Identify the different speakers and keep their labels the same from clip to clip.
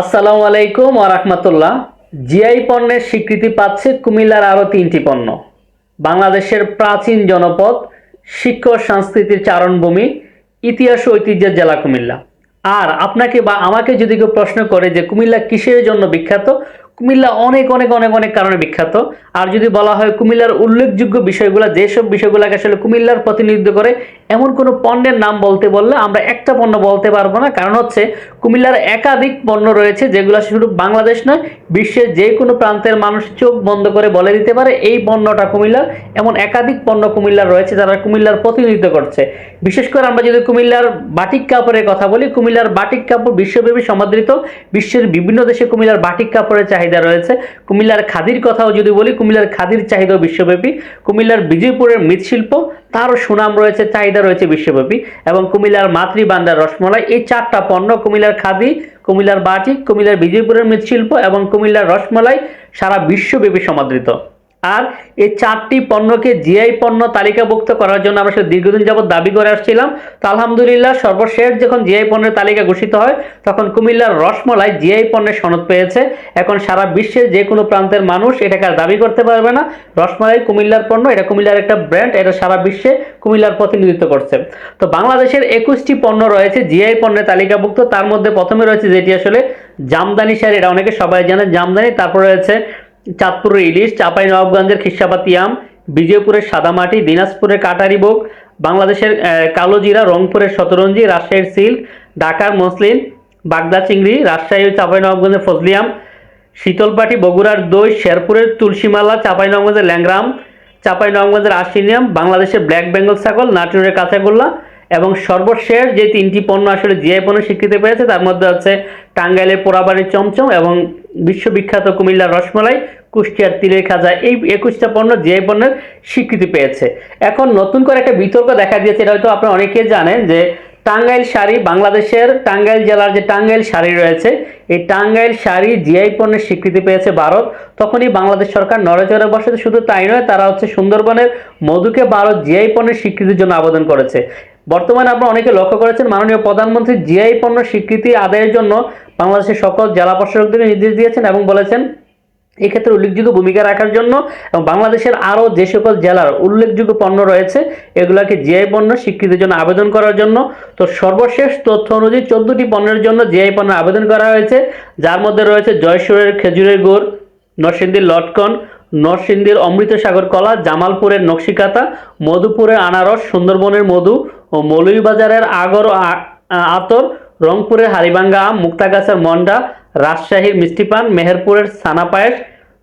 Speaker 1: আসসালামু আলাইকুম ওরহমতুল্লাহ জিআই পণ্যের স্বীকৃতি পাচ্ছে কুমিল্লার আরও তিনটি পণ্য। বাংলাদেশের প্রাচীন জনপদ শিক্ষক সংস্কৃতির চারণভূমি, ইতিহাস ঐতিহ্যের জেলা কুমিল্লা। আর আপনাকে বা আমাকে যদি কেউ প্রশ্ন করে যে কুমিল্লা কিসের জন্য বিখ্যাত, কুমিল্লা অনেক অনেক অনেক অনেক কারণে বিখ্যাত। আর যদি বলা হয় কুমিল্লার উল্লেখযোগ্য বিষয়গুলো, যেসব বিষয়গুলোকে আসলে কুমিল্লার প্রতিনিধিত্ব করে, এমন কোনো পণ্যের নাম বলতে বললে আমরা একটা পণ্য বলতে পারব না। কারণ হচ্ছে কুমিল্লার একাধিক পণ্য রয়েছে, যেগুলো শুধু বাংলাদেশ নয়, বিশ্বের যে কোনো প্রান্তের মানুষ চোখ বন্ধ করে বলে দিতে পারে এই পণ্যটা কুমিল্লার। এমন একাধিক পণ্য কুমিল্লার রয়েছে, যারা কুমিল্লার প্রতিনিধিত্ব করছে। বিশেষ করে আমরা যদি কুমিল্লার বাটিক কাপড়ের কথা বলি, কুমিল্লার বাটিক কাপড় বিশ্বব্যাপী সমাদৃত, বিশ্বের বিভিন্ন দেশে কুমিল্লার বাটিক কাপড়ের চাহিদা রয়েছে। কুমিল্লার খাদির কথাও যদি বলি, কুমিল্লার খাদির চাহিদাও বিশ্বব্যাপী। কুমিল্লার বিজয়পুরের মৃৎশিল্প তারও সুনাম রয়েছে, চাহিদা রয়েছে বিশ্বব্যাপী। এবং কুমিল্লার মাতৃবান্দার রসমলাই, এই চারটা পণ্য কুমিল্লার খাদি, কুমিল্লার বাটি কুমিল্লার বিজয়পুরের মৃৎশিল্প এবং কুমিল্লার রসমলাই সারা বিশ্বব্যাপী সমাদৃত। আর এই চারটি পণ্যকে জিআই পণ্য তালিকাভুক্ত করার জন্য আমরা সেটা দীর্ঘদিন যাবৎ দাবি করে আসছিলাম। তো আলহামদুলিল্লাহ সর্বশেষ যখন জিআই পণ্যের তালিকা ঘোষিত হয়, তখন কুমিল্লার রসমলাই জিআই পণ্যের সনদ পেয়েছে। এখন সারা বিশ্বের যে কোনো প্রান্তের মানুষ এটাকে আর দাবি করতে পারবে না। রসমলাই কুমিল্লার পণ্য, এটা কুমিল্লার একটা ব্র্যান্ড, এটা সারা বিশ্বে কুমিল্লার প্রতিনিধিত্ব করছে। তো বাংলাদেশের একুশটি পণ্য রয়েছে জিআই পণ্যের তালিকাভুক্ত। তার মধ্যে প্রথমে রয়েছে যেটি আসলে জামদানি শাড়ি, এটা অনেকে সবাই জানে জামদানি, তারপর রয়েছে চাঁদপুরের ইলিশ চাঁপাই নবাবগঞ্জের খিসাপাতি আম, বিজয়পুরের সাদামাটি, দিনাজপুরের কাটারি বোক বাংলাদেশের কালোজিরা রংপুরের শতরঞ্জি, রাজশাহীর সিল্ক, ঢাকার মসলিন, বাগদা চিংড়ি, রাজশাহী ও চাঁপাই নবাবগঞ্জের ফজলিয়াম শীতলপাটি, বগুড়ার দই, শেরপুরের তুলসীমালা, চাঁপাই নবাবগঞ্জের ল্যাংরাম চাঁপাই নবাবগঞ্জের আশিনিয়াম বাংলাদেশের ব্ল্যাক বেঙ্গল ছাগল, নাটোরের কাঁচাগোল্লা এবং সর্বশেষ যে তিনটি পণ্য আসলে জিআই পণ্য স্বীকৃতি পেয়েছে, তার মধ্যে হচ্ছে টাঙ্গাইলের পোড়াবাড়ির চমচম এবং বিশ্ববিখ্যাত কুমিল্লার রসমলাই, কুষ্টিয়ার তিলের খাজা এই একুশটা পণ্য জিআই পণ্যের স্বীকৃতি পেয়েছে। এখন নতুন করে একটা বিতর্ক দেখা দিয়েছে, এটা হয়তো আপনারা অনেকেই জানেন যে টাঙ্গাইল শাড়ি, বাংলাদেশের টাঙ্গাইল জেলার যে টাঙ্গাইল শাড়ি রয়েছে, এই টাঙ্গাইল শাড়ি জিআই পণ্যের স্বীকৃতি পেয়েছে ভারত, তখনই বাংলাদেশ সরকার নড়েচড়ে বসে শুধু তাই নয়, তারা হচ্ছে সুন্দরবনের মধুকে ভারত জিআই পণ্যের স্বীকৃতির জন্য আবেদন করেছে। বর্তমানে আপনারা অনেকে লক্ষ্য করেছেন মাননীয় প্রধানমন্ত্রী জিআই পণ্য স্বীকৃতি আদায়ের জন্য বাংলাদেশের সকল জেলা প্রশাসকদের নির্দেশ দিয়েছেন এবং বলেছেন, এক্ষেত্রে উল্লেখযোগ্য ভূমিকা রাখার জন্য এবং বাংলাদেশের আরও যে সকল জেলার উল্লেখযোগ্য পণ্য রয়েছে, এগুলোকে জিআই পণ্য স্বীকৃতির জন্য আবেদন করার জন্য। তো সর্বশেষ তথ্য অনুযায়ী চোদ্দটি পণ্যের জন্য জিআই পণ্য আবেদন করা হয়েছে। যার মধ্যে রয়েছে জয়সুরের খেজুরের গুড়, নরসিংদীর লটকন, নরসিংদীর অমৃতসাগর কলা, জামালপুরের নকশিকাতা মধুপুরের আনারস, সুন্দরবনের মধু ও মৌলভীবাজারের আগর আতর, রংপুরের হারিবাঙ্গা আম মুক্তাগাছার মন্ডা রাজশাহীর মিষ্টিপান, মেহেরপুরের সানা পায়েস,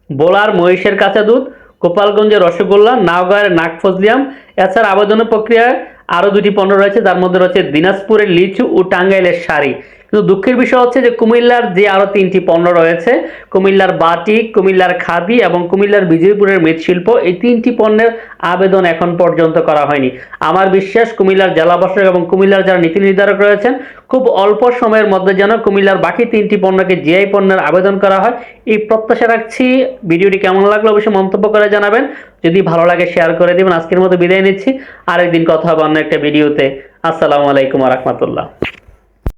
Speaker 1: বোলার মহিষের কাঁচা দুধ, গোপালগঞ্জের রসগোল্লা, নাওগাঁয়ের নাগফজলিয়াম এছাড়া আবেদনের প্রক্রিয়ায় আরও দুটি পণ্য রয়েছে, যার মধ্যে রয়েছে দিনাজপুরের লিচু ও টাঙ্গাইলের শাড়ি। কিন্তু দুঃখের বিষয় হচ্ছে যে কুমিল্লার যে আরও তিনটি পণ্য রয়েছে, কুমিল্লার বাটিক কুমিল্লার খাদি এবং কুমিল্লার বিজয়পুরের মৃৎশিল্প, এই তিনটি পণ্যের আবেদন এখন পর্যন্ত করা হয়নি। আমার বিশ্বাস, কুমিল্লার জেলা প্রশাসক এবং কুমিল্লার যারা নীতি নির্ধারক রয়েছেন, খুব অল্প সময়ের মধ্যে যেন কুমিল্লার বাকি তিনটি পণ্যকে জিআই পণ্যের আবেদন করা হয়। এই প্রত্যাশা রাখছি। ভিডিওটি কেমন লাগল অবশ্যই মন্তব্য করে জানাবেন। যদি ভালো লাগে, শেয়ার করে দিবেন। আজকের মতো বিদায় নিচ্ছি। আরেকদিন কথা হবে অন্য একটা ভিডিওতে। আসসালামু আলাইকুম রহমতুল্লাহ।